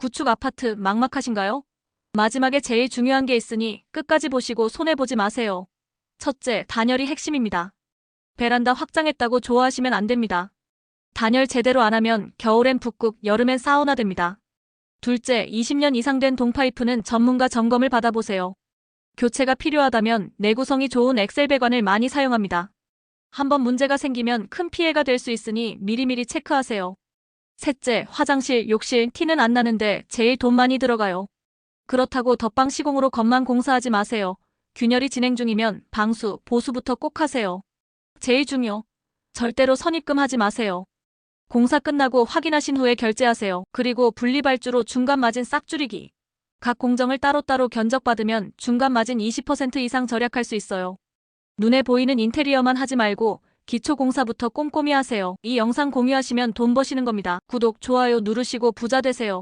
구축 아파트 막막하신가요? 마지막에 제일 중요한 게 있으니 끝까지 보시고 손해보지 마세요. 첫째, 단열이 핵심입니다. 베란다 확장했다고 좋아하시면 안 됩니다. 단열 제대로 안 하면 겨울엔 북극, 여름엔 사우나 됩니다. 둘째, 20년 이상 된 동파이프는 전문가 점검을 받아보세요. 교체가 필요하다면 내구성이 좋은 엑셀 배관을 많이 사용합니다. 한번 문제가 생기면 큰 피해가 될 수 있으니 미리미리 체크하세요. 셋째, 화장실, 욕실, 티는 안 나는데 제일 돈 많이 들어가요. 그렇다고 덧방 시공으로 겉만 공사하지 마세요. 균열이 진행 중이면 방수, 보수부터 꼭 하세요. 제일 중요. 절대로 선입금 하지 마세요. 공사 끝나고 확인하신 후에 결제하세요. 그리고 분리발주로 중간 마진 싹 줄이기. 각 공정을 따로따로 견적받으면 중간 마진 20% 이상 절약할 수 있어요. 눈에 보이는 인테리어만 하지 말고 기초 공사부터 꼼꼼히 하세요. 이 영상 공유하시면 돈 버시는 겁니다. 구독, 좋아요 누르시고 부자 되세요.